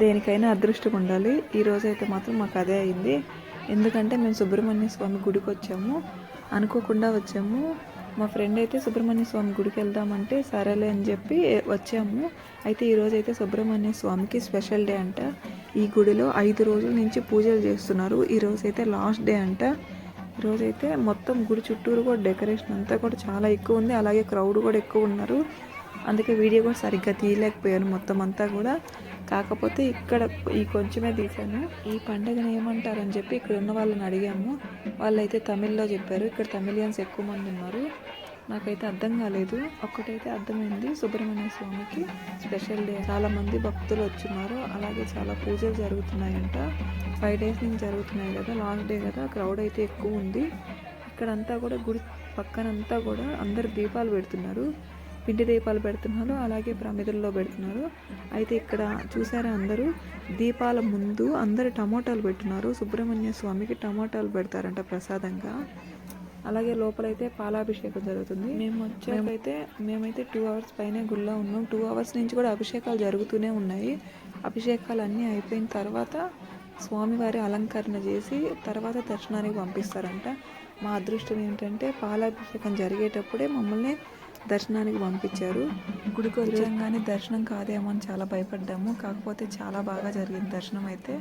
దేనికైనా అదృష్టం ఉండాలి. ఈరోజు అయితే మాత్రం మాకు అదే అయింది. ఎందుకంటే మేము సుబ్రహ్మణ్య స్వామి గుడికి వచ్చాము. అనుకోకుండా వచ్చాము. మా ఫ్రెండ్ అయితే సుబ్రహ్మణ్య స్వామి గుడికి వెళ్దామంటే సరేలే అని చెప్పి వచ్చాము. అయితే ఈరోజు అయితే సుబ్రహ్మణ్య స్వామికి స్పెషల్ డే అంట. ఈ గుడిలో ఐదు రోజుల నుంచి పూజలు చేస్తున్నారు. ఈ అయితే లాస్ట్ డే అంట. ఈరోజైతే మొత్తం గుడి చుట్టూరు కూడా డెకరేషన్ అంతా కూడా చాలా ఎక్కువ ఉంది. అలాగే క్రౌడ్ కూడా ఎక్కువ ఉన్నారు. అందుకే వీడియో కూడా సరిగ్గా తీయలేకపోయాను మొత్తం అంతా కూడా. కాకపోతే ఇక్కడ ఈ కొంచెమే తీసాను ఈ పండుగను ఏమంటారని చెప్పి ఇక్కడ ఉన్న వాళ్ళని అడిగాము. వాళ్ళైతే తమిళ్ళో చెప్పారు. ఇక్కడ తమిళియన్స్ ఎక్కువ మంది ఉన్నారు. నాకైతే అర్థం కాలేదు. ఒక్కటైతే అర్థమైంది. సుబ్రహ్మణ్య స్వామికి స్పెషల్ డే. చాలామంది భక్తులు వచ్చున్నారు. అలాగే చాలా పూజలు జరుగుతున్నాయంట. ఫైవ్ డేస్ నుంచి జరుగుతున్నాయి కదా. లాస్ట్ డే కదా. క్రౌడ్ అయితే ఎక్కువ ఉంది. ఇక్కడంతా కూడా గుడి పక్కనంతా కూడా అందరు దీపాలు పెడుతున్నారు. పిండి దీపాలు పెడుతున్నారు అలాగే ప్రమిదల్లో పెడుతున్నారు. అయితే ఇక్కడ చూసారా అందరూ? దీపాల ముందు అందరు టమోటాలు పెట్టున్నారు. సుబ్రహ్మణ్య స్వామికి టమోటాలు పెడతారంట ప్రసాదంగా. అలాగే లోపలైతే పాలాభిషేకం జరుగుతుంది. మేము వచ్చాకైతే మేమైతే టూ అవర్స్ పైనే గుళ్ళో ఉన్నాం. టూ అవర్స్ నుంచి కూడా అభిషేకాలు జరుగుతూనే ఉన్నాయి. అభిషేకాలు అన్నీ అయిపోయిన తర్వాత స్వామివారి అలంకరణ చేసి తర్వాత దర్శనానికి పంపిస్తారంట. మా అదృష్టం ఏంటంటే పాలాభిషేకం జరిగేటప్పుడే మమ్మల్ని దర్శనానికి పంపించారు. గుడికి వచ్చాం కానీ దర్శనం కాదేమో అని చాలా భయపడ్డాము. కాకపోతే చాలా బాగా జరిగింది దర్శనం అయితే.